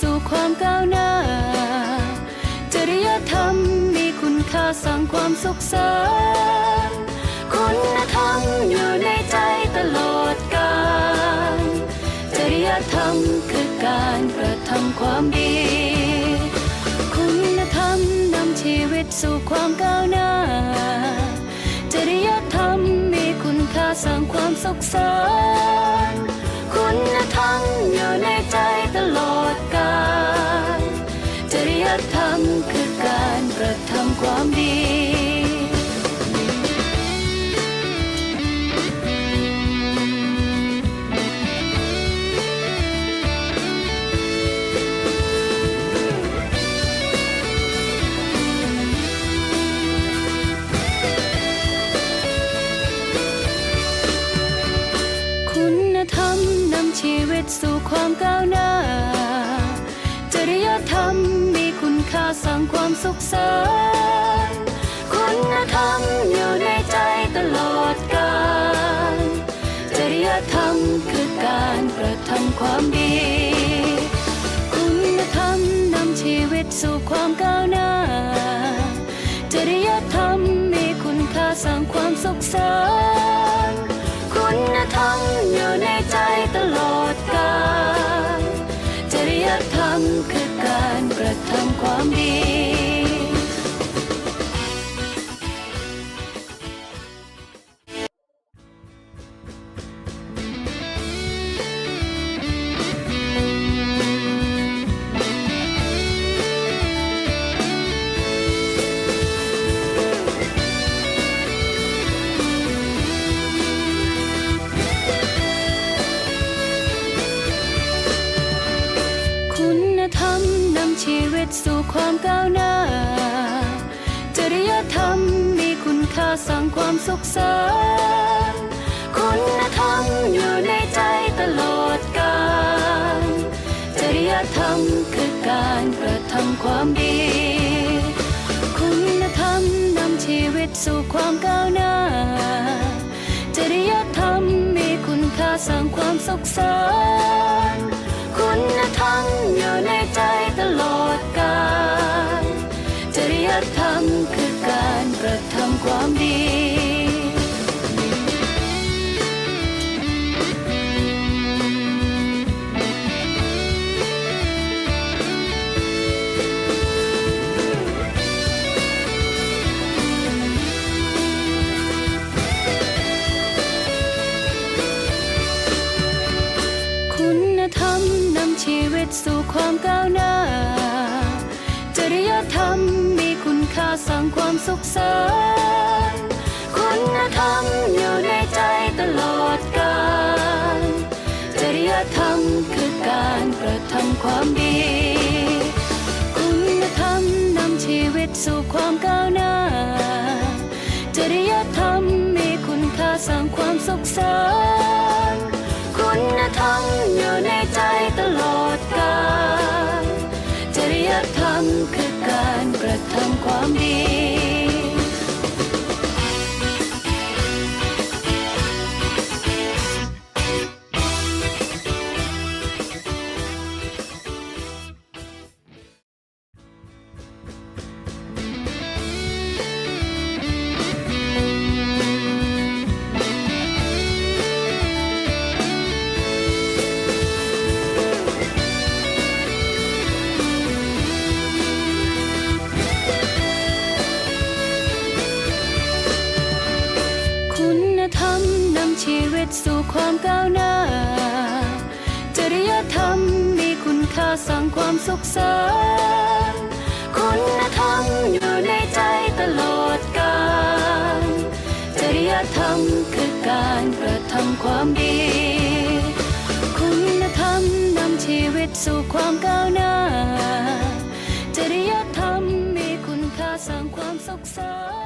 สู่ความก้าวหน้า จริยธรรมมีคุณค่าสร้างความสุขสันต์คุณธรรมอยู่ในใจตลอดกาลจริยธรรมคือการกระทำความดี คุณธรรมนำชีวิตสู่ความก้าวหน้า จริยธรรมมีคุณค่าสร้างความสุขสันต์ำชีวิตสู่ความก้าวหน้า จริยธรรมมีคุณค่าสร้างความสุขสันต์คุณธรรมอยู่ในใจตลอดกาลจริยธรรมคือการกระทำความดี คุณธรรมนำชีวิตสู่ความก้าวหน้า จริยธรรมมีคุณค่าสร้างความสุขสันต์คุณธรรมอยู่ในใจตลอด จริยธรรมคือการกระทำความดี วิตสู่ความก้าวหน้า จริยธรรมมีคุณค่าสร้างความสุขสันต์คุณธรรมอยู่ในใจตลอดกาลจริยธรรมคือการกระทำความดี คุณธรรมนำชีวิตสู่ความก้าวหน้า จริยธรรมมีคุณค่าสร้างความสุขสันต์คุณธรรมอยู่ในใจ สู่ความก้าวหน้า จริยธรรมมีคุณค่าสร้างความสุขสันต์คุณธรรมอยู่ในใจตลอดกาลจริยธรรมคือการกระทำความดี คุณธรรมนำชีวิตสู่ความก้าวหน้า จริยธรรมมีคุณค่าสร้างความสุขสัน คือการกระทำความดี วิตสู่ความก้าวหน้า จริยธรรมมีคุณค่าสร้างความสุขสันต์คุณธรรมอยู่ในใจตลอดกาลจริยธรรมคือการกระทำความดี คุณธรรมนำชีวิตสู่ความก้าวหน้า จริยธรรมมีคุณค่าสร้างความสุขสันต์